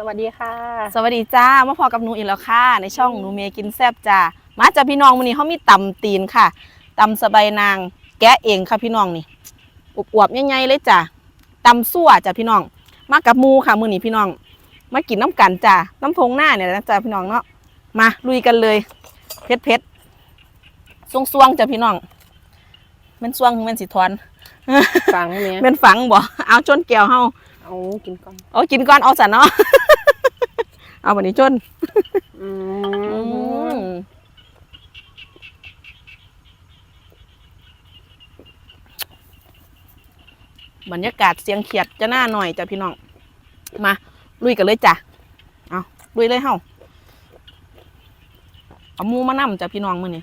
สวัสดีค่ะ สวัสดีจ้ามาพอกับหนูอีกแล้วค่ะ ในช่องหนูเมย์กินแซบจ้ามาจ้าพี่น้องวันนี้เขามีตำตีนค่ะตำสบายนาง แกะเองค่ะพี่น้องนี่อวบๆใหญ่ๆเลยจ้าตำซั่วจ้าพี่น้อง มากับหมูค่ะมื้อนี้พี่น้อง มากินน้ำกันจ้าน้ำทงหน้าเนี่ยนะจ้าพี่น้องเนาะมาลุยกันเลยเผ็ดเผ็ดๆซวงๆจ้าพี่น้องแมันซวงแมันสิทอนฟังเนี่ยแมันฝังบ่เอาจนแก้วเฮาเอากินก่อนเอากินก่อนเอาสันเนาะ เอาวันนี้จนอืมบรรยากาศเสียงเขียดจะหน้าหน่อยจ้ะพี่น้อง มา ลุยกันเลยจ้ะ เอาลุยเลยเฮาเอาหมูมานํจ้ะพี่น้องมื้อนี้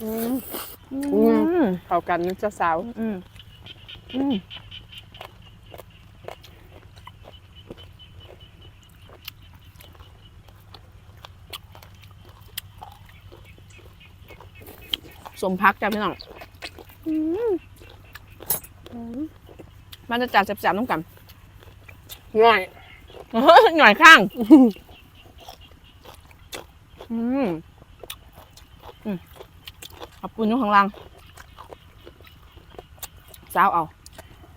อืมอือืมเข้ากันนะเจ้าสาว อืมอืม สมพักจ้ะพี่น้องอืมอืมมันจะจัดแสบๆน้ำกันง่ายหน่อยข้าง อืมอืมขอบคุณอยู่ข้างล่างสาวเอา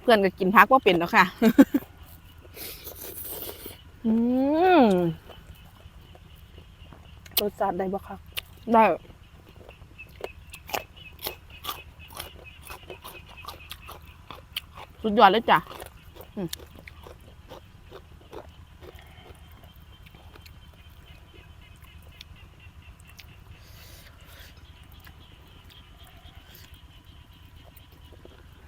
เพื่อนก็กินพักว่าเป็นแล้วค่ะ อืมรสชาติได้บ่ครับได้ สุดยอดเลยจ้ะอืม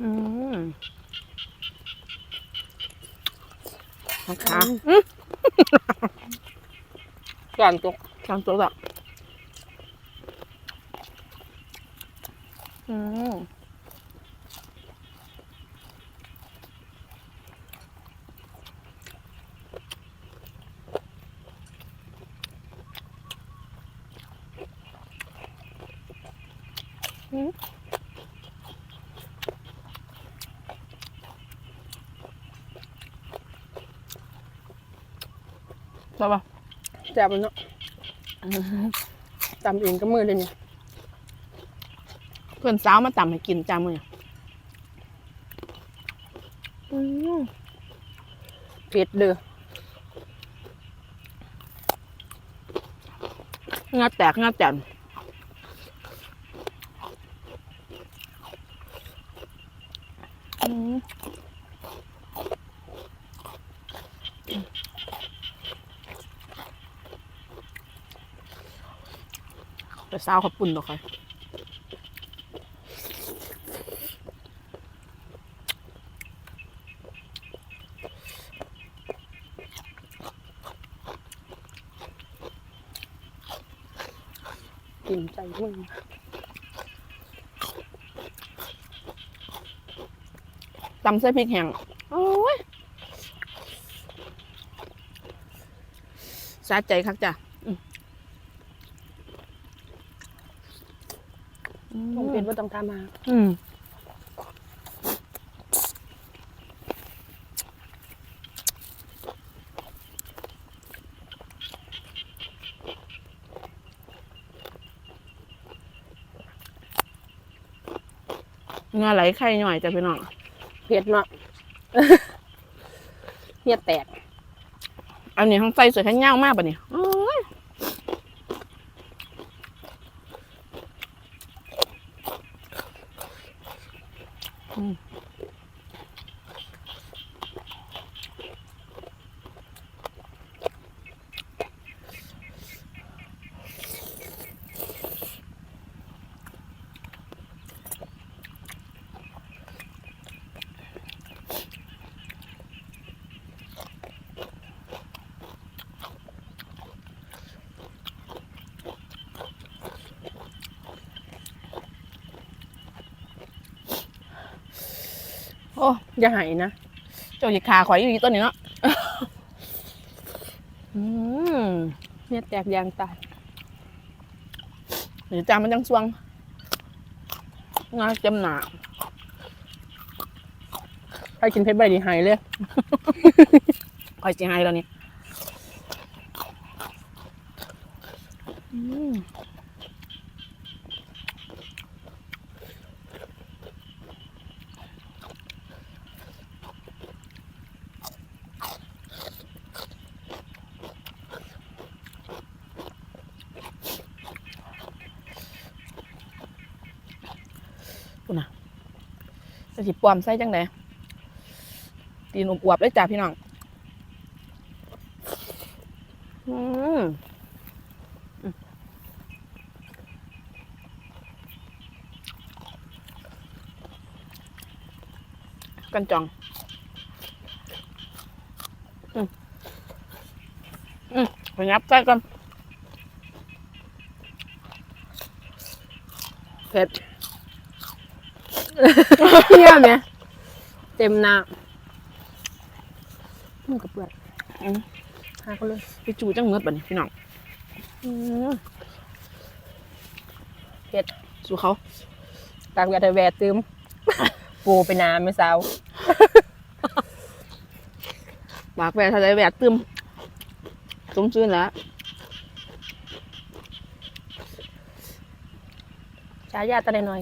อืมนะคะอืมก่อนจกกลางตัวแบบอืม อืมได้ปะแซ่บมันเนาะตำเองก็มือเลยเนี่ยเพื่อนสาวมาตำให้กินจ้ามืออืมเผ็ดเด้องาแตกงาแตนอืม แต่สาวเขาปุ่นดอกค่ะกินใจมึงตำเส้นพริกแห้งโอ้ยสะใจคักจ้ะอืมอื มต้องเป็นว่าต้องทำมาอืมเงาไหลไข่หน่อยจ้ะพี่น้องเผ็ดเนาะเฮียแตก อันนี้ทั้งใส่สวยทั้งย่างมากปะเนี่ยโอ้ ย โอ้อย่าหายนะ เจ้าหยิกขาข่อยอยู่ที่ต้นนี้เนาะอืมเนี่ยแตกยางตายหรือจามันยังสวงงาจำหนาใครกินเพชรใบดีหายเลย คอยจีไฮแล้วนี่อืมคุณน่ะ จะสิปลอมใส่จังไดตีนอวบๆเลยจ้าพี่น้องอืมอืมกันจอง อืมอืมไปงับใส่กันเผ็ด เที่ยวเนี่ยเต็มหน้ามันกับเปื่อนอืมหาเขาเลยไปจูจังเมือดบัดนี้พี่น้องอืมสู้เขาตากแวดแวดตึมปูไปน้ำไม่เศร้าปากแหวทะเลแหวดตึมสมชื่นแล้วช้ายาตะไดหน่อย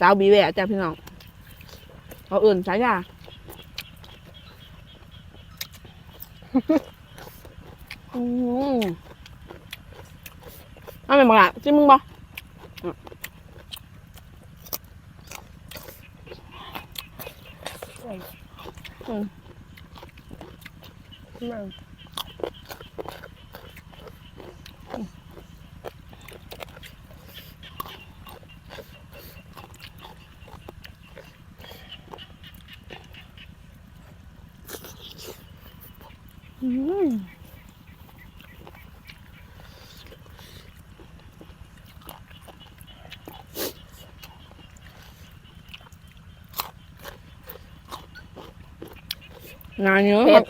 สาวบีแหวะจ้าพี่น้องเขาเอื่นสายยาอืมเอาไปบอกละจิ้มมึงบ่อืม มาอืม งานเยอะเผ็ด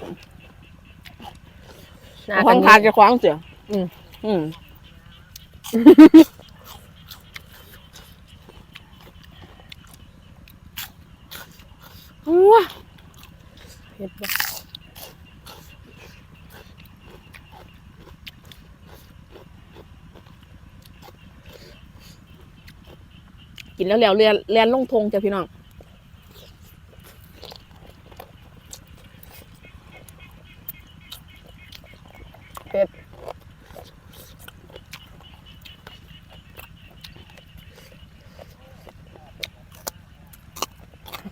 หน้าควางกันพาจะคว้างเสียอืม อืมว้าเผ็ดบ่กินแล้วแล้วเรียนเรียนลงทงจ้ะพี่น้อง เผ็ด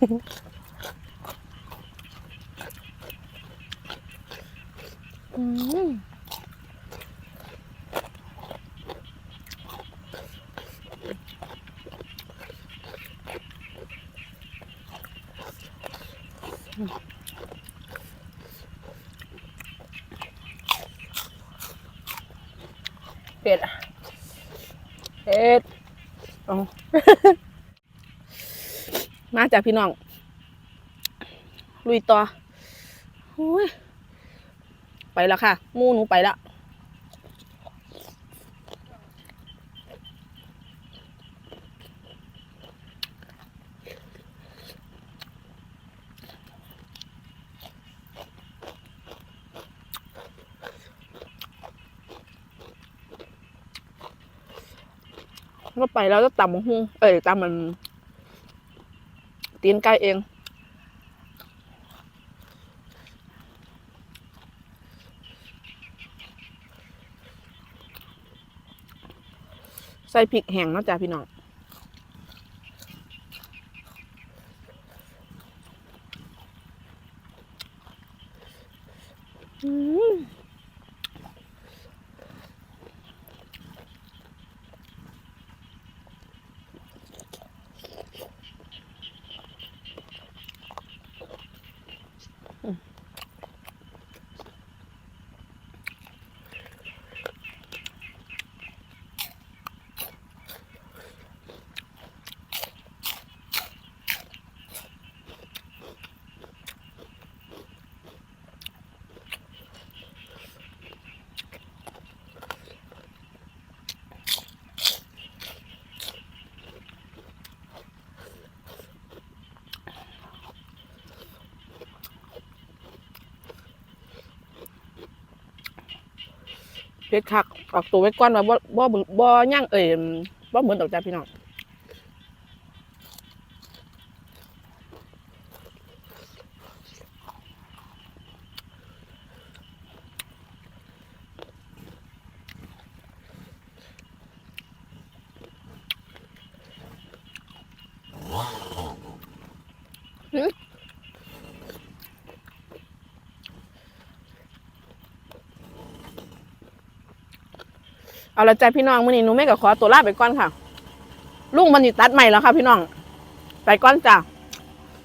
อืมเผ็ดเผ็ดเอา มาจากพี่น้อง ลุยต่อไปแล้วค่ะ มูหนูไปแล้วก็ไปแล้วก็ตำมะฮุ่งเอ้ยตำมัน ตีนไก่เอง ใส่พริกแห้งเนาะจ้ะพี่น้องอืม เพชรคักออกตัวไว้ก่อนว่าบ่บ่บ่ย่างเอ่ยบ่เหมือนดอกจ้าพี่น้อง เอาละจ้าพี่น้องมื้อนี้หนูแม่ก็ขอตัวลาไปก่อนค่ะ ลุงมันอยู่ตัดใหม่แล้วค่ะ พี่น้อง ไปก่อนจ้า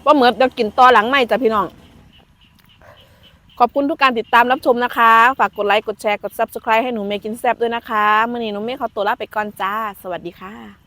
บ่เหมือนจะกินต่อหลังใหม่จ้าพี่น้อง ขอบคุณทุกการติดตามรับชมนะคะ ฝากกดไลค์กดแชร์กด subscribe ให้หนูเมกินแซบด้วยนะคะมื่อนี้หนูเมฆขอตัวลาไปก่อนจ้า สวัสดีค่ะ